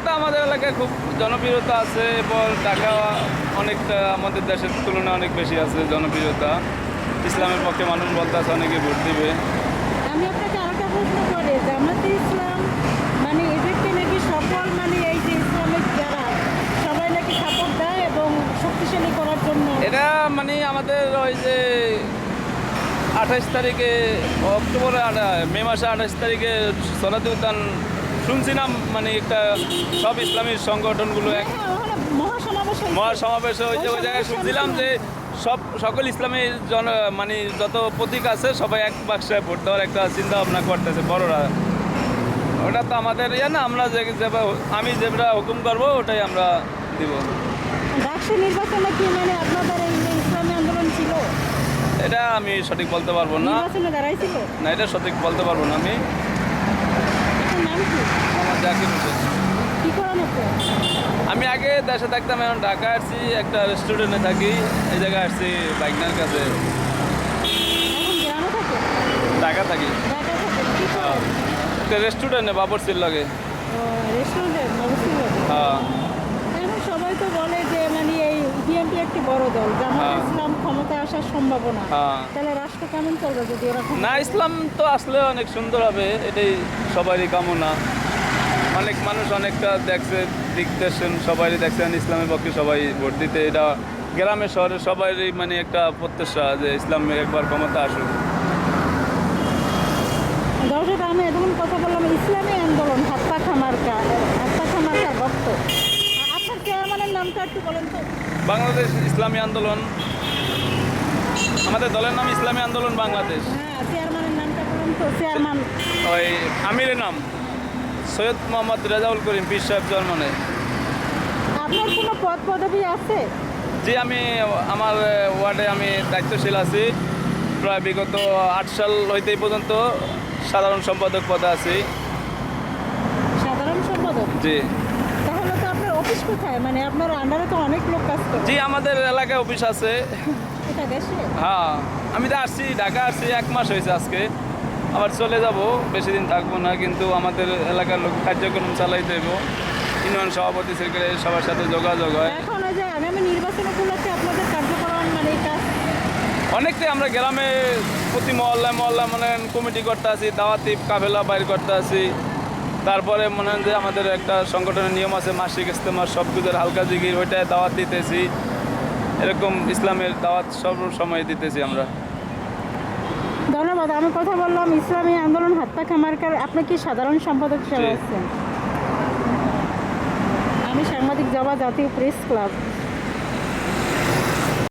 জনপ্রিয়তা আমাদের এলাকায় খুব জনপ্রিয়তা আছে এবং টাকা অনেকটা আমাদের দেশের তুলনায় অনেক বেশি আছে জনপ্রিয়তা। ইসলামের পক্ষে মানুষ বলতে আছে অনেকে ভোট দিবে। আমি আপনাকে আরেকটা প্রশ্ন করে জামাতে ইসলাম মানে এদেরকে নাকি সকল মানে এই যে ইসলামিক যারা সবাই নাকি সাপোর্ট দেয় এবং শক্তিশালী করার জন্য? এটা মানে আমাদের ওই যে আঠাশ তারিখে অক্টোবরে মে মাসে আঠাশ তারিখে উদ্যান শুনছিলাম মানে একটা সব ইসলামী সংগঠনগুলো এক মহাসমাবেশ হয়েছে। ওই জায়গায় শুনছিলাম যে সব সকল ইসলামী জন মানে যত প্রতীক আছে সবাই এক বাক্সে ভোট দেওয়ার একটা চিন্তা ভাবনা করতেছে বড়রা। ওটা তো আমাদের ইয়ে না আমরা যে আমি যেটা হুকুম করব ওটাই আমরা দিব। নির্বাচনে কি মানে আপনাদের ইসলামী আন্দোলন ছিল? এটা আমি সঠিক বলতে পারব না। না এটা সঠিক বলতে পারব না আমি। আমি আগে দেশে থাকতাম এখন ঢাকা আসছি একটা রেস্টুরেন্টে থাকি এই জায়গায় আসছি বাইকনার কাছে। ঢাকা থাকি। হ্যাঁ। রেস্টুরেন্টে বাবরসির লাগে। রেস্টুরেন্টে হ্যাঁ। এখন সবাই তো বলে যে মানে এই বিএনপি একটি বড় দল জামাত হ্যাঁ। ইসলাম ক্ষমতায় আসার সম্ভাবনা। হ্যাঁ। তাহলে রাষ্ট্র কেমন চলবে যদি এরকম? না ইসলাম তো আসলে অনেক সুন্দর হবে এটাই সবারই কামনা। অনেক মানুষ অনেকটা দেখছে দেখতেছেন সবাই দেখছেন ইসলামের পক্ষে সবাই ভোট দিতে। এটা গ্রামে শহরে সবারই মানে একটা প্রত্যাশা যে ইসলাম একবার ক্ষমতা আসুক। দর্শক আমি এতক্ষণ কথা বললাম ইসলামী আন্দোলন হাত্তা খামারকা হাত্তা খামারকার ভক্ত আপনার চেয়ারম্যানের নামটা একটু বলেন তো। বাংলাদেশ ইসলামী আন্দোলন। আমাদের দলের নাম ইসলামী আন্দোলন বাংলাদেশ। হ্যাঁ চেয়ারম্যানের নামটা বলেন তো চেয়ারম্যান। ওই আমিরের নাম। সৈয়দ মোহাম্মদ রেজাউল করিম পীর সাহেব জন্মনে। আপনার কোনো পদ পদবি আছে? জি আমি আমার ওয়ার্ডে আমি দায়িত্বশীল আছি। প্রায় বিগত আট সাল হইতে পর্যন্ত সাধারণ সম্পাদক পদে আছি। সাধারণ সম্পাদক? জি। তাহলে তো আপনার অফিস কোথায়? মানে আপনার আন্ডারে তো অনেক লোক কাজ করে। জি আমাদের এলাকায় অফিস আছে। হ্যাঁ আমি তো আসছি ঢাকা আসছি এক মাস হয়েছে আজকে। আবার চলে যাব বেশি দিন থাকব না কিন্তু আমাদের এলাকার লোক কার্যক্রম চালাই দেব। ইউনিয়ন সভাপতি সেক্রেটারি সবার সাথে যোগাযোগ হয়। এখন যে আগামী নির্বাচন উপলক্ষে আপনাদের কার্যক্রম মানে অনেকটাই আমরা গ্রামে প্রতি মহল্লায় মহল্লায় মনে কমিটি করতে আছি দাওয়াতি কাফেলা বাইর করতে আছি। তারপরে মনে হয় যে আমাদের একটা সংগঠনের নিয়ম আছে মাসিক ইস্তেমার সব কিছুর হালকা জিগির ওইটায় দাওয়াত দিতেছি। এরকম ইসলামের দাওয়াত সব সময় দিতেছি আমরা। ধন্যবাদ আমি কথা বললাম ইসলামী আন্দোলন হাত্তা খামারকার আপনি কি সাধারণ সম্পাদক হিসেবে আছেন? আমি সাংবাদিক জবা জাতীয় প্রেস ক্লাব।